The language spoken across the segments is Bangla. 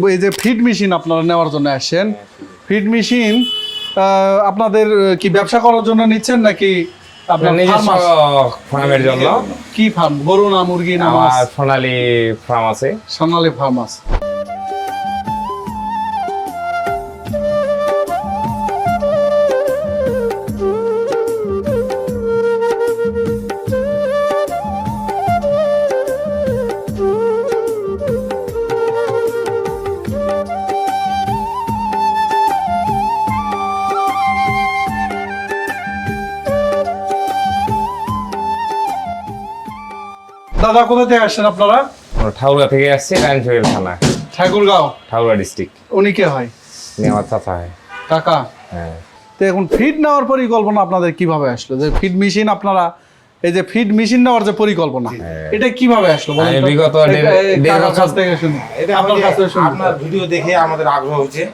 এই যে ফিড মেশিন আপনারা নেওয়ার জন্য আসেন ফিড মেশিন আপনাদের কি ব্যবসা করার জন্য নিচ্ছেন নাকি? ফার্মের জন্য। কি ফার্ম গরু না মুরগি না সোনালী ফার্ম আছে। সোনালী ফার্ম আছে। দাদা কোথা থেকে আসছেন আপনারা? আমরা ঠাকুরা থেকে আসছি রায়নশৈল থানা। ঠাকুরগাঁও? ঠাকুরা ডিস্ট্রিক্ট উনি কে হয়? নেওয়ার চাচা হয়। কাকা? হ্যাঁ। তো এখন ফিড নেওয়ার পরিকল্পনা আপনাদের কীভাবে আসলো? যে ফিড মেশিন আপনারা এই যে ফিড মেশিন নেওয়ার যে পরিকল্পনা এটা কীভাবে আসলো বলেন বিগত দেড়- বছর- থেকে শুনি। এটা আপনার আমাদের- কাছ শুনি। আপনার ভিডিও দেখে আমাদের আগ্রহ হয়েছে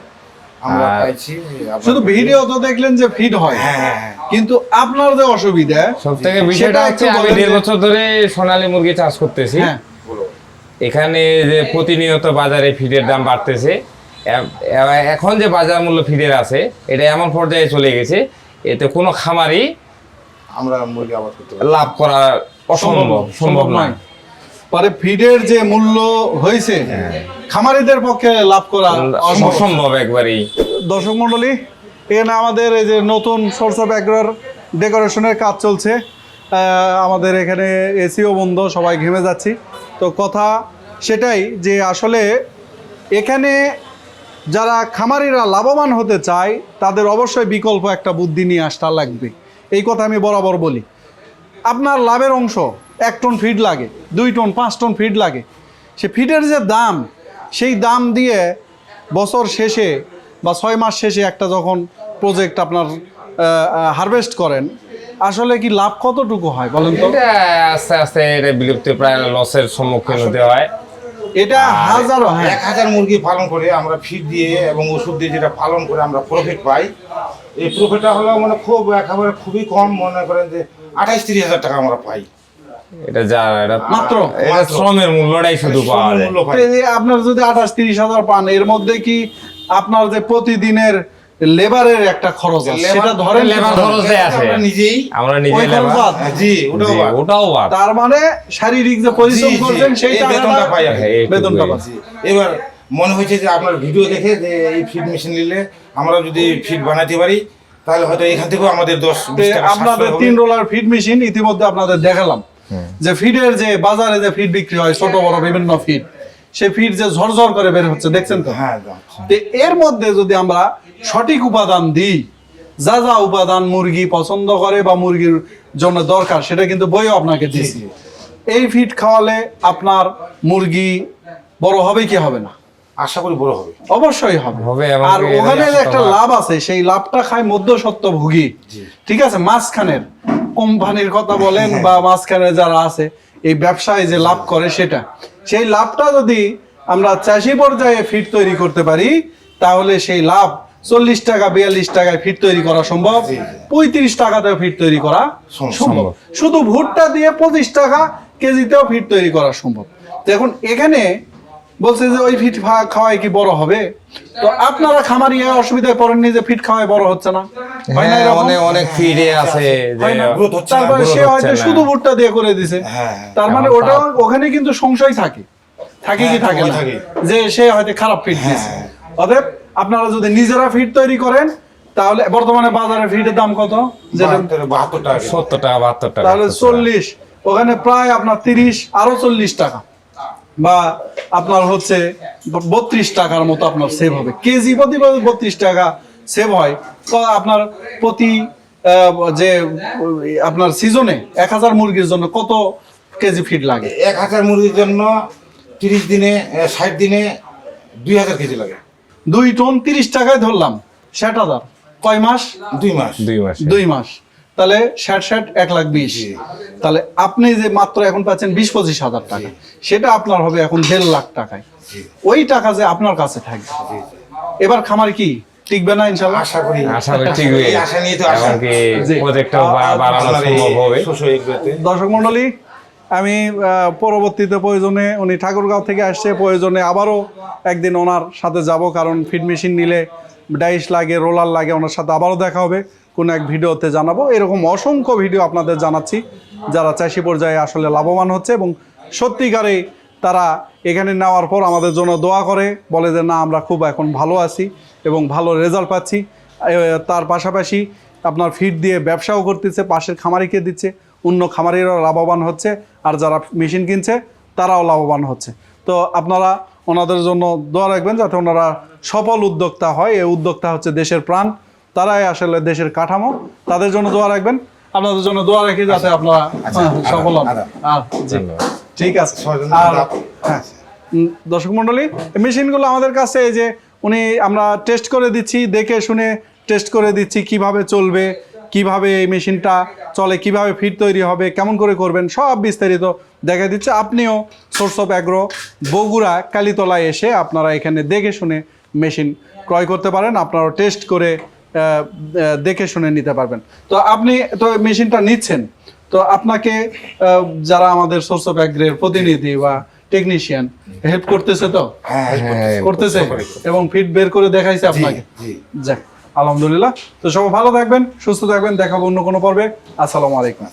আমরা শুধু ভিডিও তো দেখলেন যে ফিড হয়। হ্যাঁ হ্যাঁ হ্যাঁ। কিন্তু আপনার যে অসুবিধা সব থেকে বিষয়টা হচ্ছে আমি দেড় বছর ধরে সোনালী মুরগি চাষ করতেছি। এখানে যে প্রতিনিয়ত বাজারে ফিডের দাম বাড়তেছে এখন যে বাজার মূল্য ফিডের আছে এটা এমন পর্যায়ে চলে গেছে এতে কোনো খামারই আমরা মুরগি আবাদ করতে লাভ করা অসম্ভব সম্ভব নয়। পরে ফিডের যে মূল্য হয়েছে খামারিদের পক্ষে লাভ করা অসম্ভব। একবারেই। দর্শক মণ্ডলী এখানে আমাদের এই যে নতুন সোর্স অফ অ্যাগ্রোর ডেকোরেশনের কাজ চলছে আমাদের এখানে এসিও বন্ধ সবাই ঘেমে যাচ্ছি। তো কথা সেটাই যে আসলে এখানে যারা খামারিরা লাভবান হতে চায় তাদের অবশ্যই বিকল্প একটা বুদ্ধি নিয়ে আসতে লাগবে। এই কথা আমি বরাবর বলি। আপনার লাভের অংশ এক টন ফিড লাগে দুই টন পাঁচ টন ফিড লাগে। সে ফিডের যে দাম সেই দাম দিয়ে বছর শেষে বা ছয় মাস শেষে একটা যখন প্রজেক্ট আপনার হারভেস্ট করেন আসলে কি লাভ কতটুকু হয় বলেন তো? আস্তে আস্তে এটা বিলুপ্তি প্রায় লসের সম্মুখীন হতে হয়। এটা হাজারো হ্যাঁ। এক হাজার মুরগি পালন করে আমরা ফিড দিয়ে এবং ওষুধ দিয়ে যেটা পালন করে আমরা প্রফিট পাই। এই প্রফিটটা হলো মানে খুব একেবারে খুবই কম মনে করেন যে আঠাইশ তিরিশ হাজার টাকা আমরা পাই। এটা যা এটা মাত্র? এটা শ্রমের মূল্যটাই শুধু পাওয়া যায়। পাই আপনার যদি আঠাশ তিরিশ হাজার পান এর মধ্যে কি আপনার যে প্রতিদিনের লেবারের একটা খরচ আছে? সেটা ধরেন লেবার খরচ আছে। নিজেই আমরা ওই নিজে লেবার। জি ওটাও বাদ। ওটাও বাদ তার মানে শারীরিক যে পরিশ্রম করছেন সেই বেতনটা পাই। হ্যাঁ। বেতনটা পাচ্ছি এবার মনে হয়েছে যে আপনার ভিডিও দেখে যে এই ফিড মেশিন নিলে আমরা যদি ফিড বানাতে পারি তাহলে হয়তো এখান থেকেও আমাদের দশ আপনাদের তিন রোলার ফিড মেশিন ইতিমধ্যে আপনাদের দেখালাম। যে ফিডের যে বাজারে যে ফিড বিক্রি হয় ছোট বড় বিভিন্ন ফিড সে ফিড যে ঝরঝর করে বের হচ্ছে দেখছেন তো? হ্যাঁ আচ্ছা। এর মধ্যে যদি আমরা সঠিক উপাদান দিই যা যা উপাদান মুরগি পছন্দ করে বা মুরগির জন্য দরকার সেটা কিন্তু বইও আপনাকে দিয়েছি এই ফিড খাওয়ালে আপনার মুরগি বড় হবে কি হবে না? আশা করি বড় হবে। অবশ্যই হবে। হবে আর ওখানে একটা একটা লাভ আছে সেই লাভটা খায় মধ্যসত্ত্ব ভুগি ঠিক আছে? মাঝখানের। কোম্পানির কথা বলেন বা মাঝখানে যারা আছে এই ব্যবসায় যে লাভ করে সেটা। সেই লাভটা যদি আমরা চাষি পর্যায়ে ফিট তৈরি করতে পারি তাহলে সেই লাভ চল্লিশ টাকা বিয়াল্লিশ টাকায় ফিট তৈরি করা সম্ভব পঁয়ত্রিশ টাকাতেও ফিট তৈরি করা সম্ভব। শুধু ভুট্টা দিয়ে পঁচিশ টাকা কেজিতেও ফিট তৈরি করা সম্ভব। এখন এখানে বলছে যে ওই ফিট খাওয়ায় কি বড় হবে? তো আপনারা খামারি অসুবিধায় পড়েননি যে ফিট খাওয়ায় বড় হচ্ছে না? হয় হ্যাঁ? অনেক অনেক আছে হয় তারপরে সে হয়তো শুধু ভুট্টা দিয়ে করে দিছে। হ্যাঁ তার মানে ওটা ওখানে কিন্তু সংশয় থাকে। থাকে কি হ্যাঁ, থাকে না? যে সে হয়তো খারাপ ফিট হ্যাঁ। অতএব আপনারা যদি নিজেরা ফিট তৈরি করেন তাহলে বর্তমানে বাজারে ফিটের দাম কত? বাহাত্তর টাকা। সত্তর টাকা বাহাত্তর টাকা। তাহলে চল্লিশ। ওখানে প্রায় আপনার তিরিশ আরও চল্লিশ টাকা। বা আপনার হচ্ছে বত্রিশ টাকার মতো আপনার সেভ হবে। কেজি প্রতি বত্রিশ টাকা সেভ হয়। তো আপনার প্রতি যে আপনার সিজনে এক হাজার মুরগির জন্য কত কেজি ফিড লাগে? এক হাজার মুরগির জন্য তিরিশ দিনে ষাট দিনে দুই হাজার কেজি লাগে। দুই টন তিরিশ টাকায় ধরলাম ষাট হাজার। কয় মাস? দুই মাস। দুই মাস। দুই মাস। তাহলে ষাট ষাট এক লাখ বিশ। তাহলে আপনি যে মাত্র এখন পাচ্ছেন বিশ পঁচিশ হাজার টাকা সেটা আপনার হবে এখন দেড় লাখ টাকায়। ওই টাকা যে আপনার কাছে থাকবে। এবার খামার কি? টিকবে না ইনশাল্লাহ? আশা করি। আশা করি ঠিক আশা নিয়ে তো আসা এমনকি জি। বাড়ানো সম্ভব হবে। দর্শক মন্ডলী আমি পরবর্তীতে প্রয়োজনে উনি ঠাকুরগাঁও থেকে আসছে প্রয়োজনে আবারও একদিন ওনার সাথে যাব কারণ ফিড মেশিন নিলে ডাইস লাগে রোলার লাগে ওনার সাথে আবারও দেখা হবে। কোনো এক ভিডিওতে জানাব। এরকম অসংখ্য ভিডিও আপনাদের জানাচ্ছি, যারা চাষি পর্যায়ে আসলে লাভবান হচ্ছে এবং সত্যিকারে তারা এখানে নেওয়ার পর আমাদের জন্য দোয়া করে, বলে যে, না, আমরা খুব এখন ভালো আছি এবং ভালো রেজাল্ট পাচ্ছি। তার পাশাপাশি আপনার ফিড দিয়ে ব্যবসাও করতেছে, পাশের খামারিকে দিচ্ছে, অন্য খামারিরাও লাভবান হচ্ছে, আর যারা মেশিন কিনছে, তারাও লাভবান হচ্ছে। তো আপনারা ওনাদের জন্য দোয়া রাখবেন যাতে ওনারা সফল উদ্যোক্তা হয়। এই উদ্যোক্তা হচ্ছে দেশের প্রাণ। তারাই আসলে দেশের কাঠামো। তাদের জন্য দোয়া রাখবেন। আপনাদের জন্য দোয়া রাখি যাতে আপনারা হ্যাঁ, সফল হন। জি। ঠিক আছে। আর হ্যাঁ দর্শক মন্ডলী মেশিনগুলো আমাদের কাছে এই যে উনি আমরা টেস্ট করে দিচ্ছি দেখে শুনে টেস্ট করে দিচ্ছি কীভাবে চলবে কীভাবে এই মেশিনটা চলে কীভাবে ফিট তৈরি হবে কেমন করে করবেন সব বিস্তারিত দেখা দিচ্ছে। আপনিও সোর্স অফ অ্যাগ্রো বগুড়া কালীতলায় এসে আপনারা এখানে দেখে শুনে মেশিন ক্রয় করতে পারেন। আপনারা টেস্ট করে দেখে শুনে নিতে পারবেন। তো আপনি তো মেশিনটা নিচ্ছেন। তো আপনাকে যারা আমাদের সোর্স অফ অ্যাগ্রের প্রতিনিধি বা টেকনিশিয়ান হেল্প করতেছে তো? হ্যাঁ হ্যাঁ, করতেছে? এবং ফিট বের করে দেখাইছে আপনাকে? যাক আলহামদুলিল্লাহ। তো সবাই ভালো থাকবেন সুস্থ থাকবেন দেখাবো অন্য কোনো পর্বে। আসসালামু আলাইকুম।